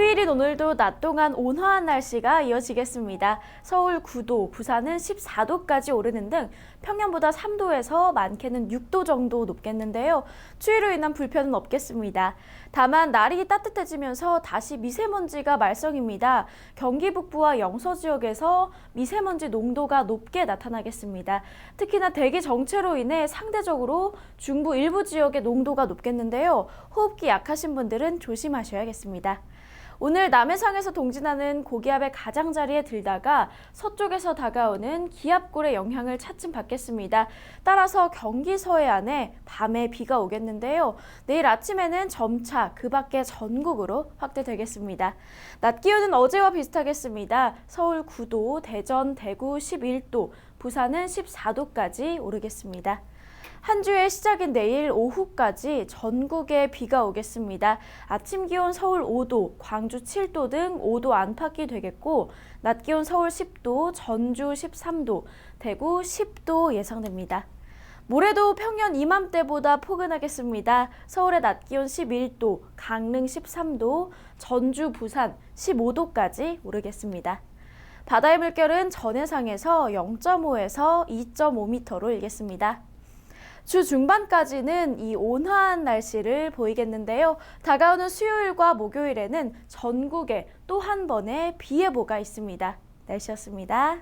내일인 오늘도 낮 동안 온화한 날씨가 이어지겠습니다. 서울 9도, 부산은 14도까지 오르는 등 평년보다 3도에서 많게는 6도 정도 높겠는데요. 추위로 인한 불편은 없겠습니다. 다만 날이 따뜻해지면서 다시 미세먼지가 말썽입니다. 경기 북부와 영서 지역에서 미세먼지 농도가 높게 나타나겠습니다. 특히나 대기 정체로 인해 상대적으로 중부 일부 지역의 농도가 높겠는데요. 호흡기 약하신 분들은 조심하셔야겠습니다. 오늘 남해상에서 동진하는 고기압의 가장자리에 들다가 서쪽에서 다가오는 기압골의 영향을 차츰 받겠습니다. 따라서 경기 서해안에 밤에 비가 오겠는데요. 내일 아침에는 점차 그 밖에 전국으로 확대되겠습니다. 낮 기온은 어제와 비슷하겠습니다. 서울 9도, 대전, 대구 11도, 부산은 14도까지 오르겠습니다. 한 주의 시작인 내일 오후까지 전국에 비가 오겠습니다. 아침 기온 서울 5도, 광주 7도 등 5도 안팎이 되겠고, 낮 기온 서울 10도, 전주 13도, 대구 10도 예상됩니다. 모레도 평년 이맘때보다 포근하겠습니다. 서울의 낮 기온 11도, 강릉 13도, 전주, 부산 15도까지 오르겠습니다. 바다의 물결은 전해상에서 0.5에서 2.5m로 일겠습니다. 주 중반까지는 이 온화한 날씨를 보이겠는데요. 다가오는 수요일과 목요일에는 전국에 또 한 번의 비 예보가 있습니다. 날씨였습니다.